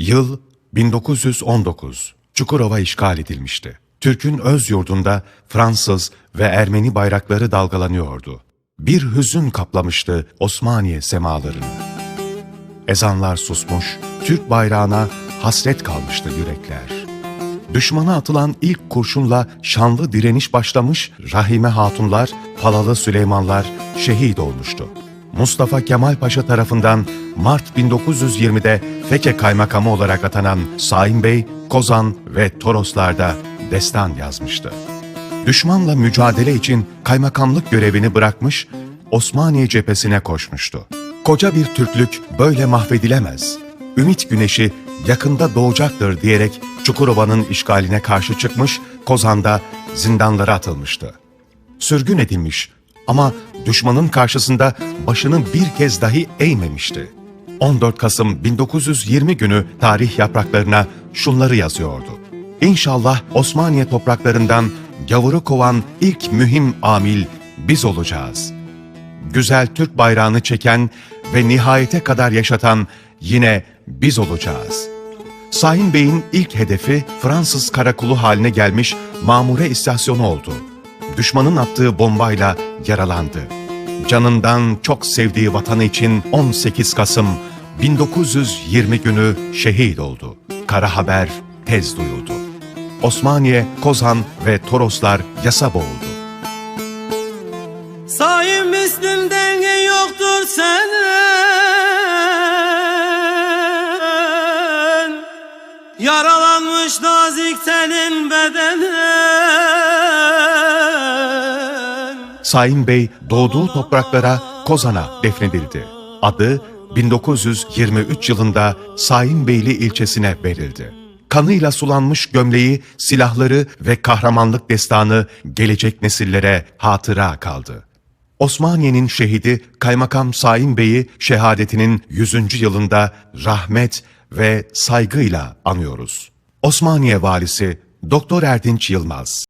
Yıl 1919. Çukurova işgal edilmişti. Türk'ün öz yurdunda Fransız ve Ermeni bayrakları dalgalanıyordu. Bir hüzün kaplamıştı Osmaniye semalarını. Ezanlar susmuş, Türk bayrağına hasret kalmıştı yürekler. Düşmana atılan ilk kurşunla şanlı direniş başlamış, Rahime Hatunlar, Palalı Süleymanlar şehit olmuştu. Mustafa Kemal Paşa tarafından Mart 1920'de Feke Kaymakamı olarak atanan Saim Bey, Kozan ve Toroslar'da destan yazmıştı. Düşmanla mücadele için kaymakamlık görevini bırakmış, Osmaniye cephesine koşmuştu. Koca bir Türklük böyle mahvedilemez. Ümit güneşi yakında doğacaktır diyerek Çukurova'nın işgaline karşı çıkmış, Kozan'da zindanlara atılmıştı. Sürgün edilmiş ama düşmanın karşısında başını bir kez dahi eğmemişti. 14 Kasım 1920 günü tarih yapraklarına şunları yazıyordu. İnşallah Osmaniye topraklarından gavuru kovan ilk mühim amil biz olacağız. Güzel Türk bayrağını çeken ve nihayete kadar yaşatan yine biz olacağız. Sahin Bey'in ilk hedefi Fransız karakolu haline gelmiş Mamure istasyonu oldu. Düşmanın attığı bombayla yaralandı. Canından çok sevdiği vatanı için 18 Kasım 1920 günü şehit oldu. Kara haber tez duyuldu. Osmaniye, Kozan ve Toroslar yasa boğuldu. Sayın Müslüm denge yoktur senin Yaralanmış nazik tenin bedenen Saim Bey doğduğu topraklara Kozan'a defnedildi. Adı 1923 yılında Saim Beyli ilçesine verildi. Kanıyla sulanmış gömleği, silahları ve kahramanlık destanı gelecek nesillere hatıra kaldı. Osmaniye'nin şehidi Kaymakam Saim Bey'i şehadetinin 100. yılında rahmet ve saygıyla anıyoruz. Osmaniye Valisi Doktor Erdinç Yılmaz